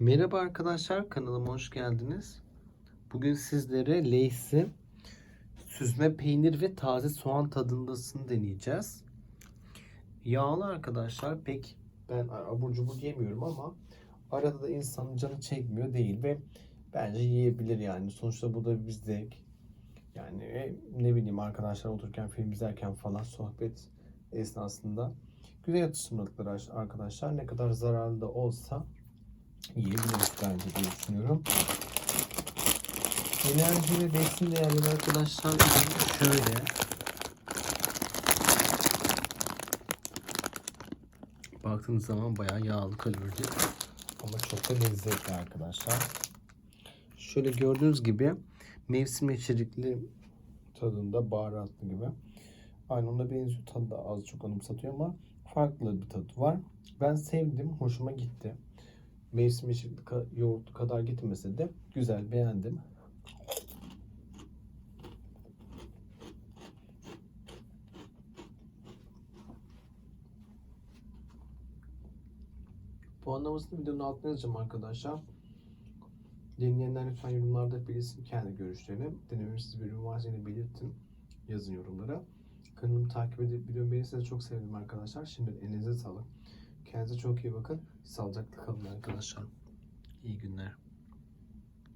Merhaba arkadaşlar, kanalıma hoş geldiniz. Bugün sizlere Lay's'i süzme peynir ve taze soğan tadındasını deneyeceğiz. Yağlı arkadaşlar pek ben abur cubur yemiyorum ama arada da insanın canı çekmiyor değil ve bence yiyebilir yani. Sonuçta bu da bir. Yani e, ne bileyim arkadaşlar otururken film izlerken falan sohbet esnasında güzel atıştırmalıklar arkadaşlar. Ne kadar zararlı da olsa yiyebiliriz bence diye düşünüyorum. Enerji ve besin değerleri arkadaşlar şöyle. Baktığınız zaman bayağı yağlı kalorili ama çok da lezzetli arkadaşlar. Şöyle gördüğünüz gibi mevsim içerikli tadında baharatlı gibi. Aynı ona benziyor. Tadı da az çok anımsatıyor ama farklı bir tadı var. Ben sevdim. Hoşuma gitti. Mevsim ka- yoğurt kadar gitmese de güzel beğendim. Puanlamasını videonun altına yazacağım arkadaşlar. Dinleyenler lütfen yorumlarda belirsin kendi görüşlerini. Denememsiz bir ürün varsa yine belirtin. Yazın yorumlara. Kanalımı takip edip videomu beğenirseniz çok sevinirim arkadaşlar. Şimdi elinize sağlık. Kendinize çok iyi bakın. Sağlıcakla kalın arkadaşlar. İyi günler.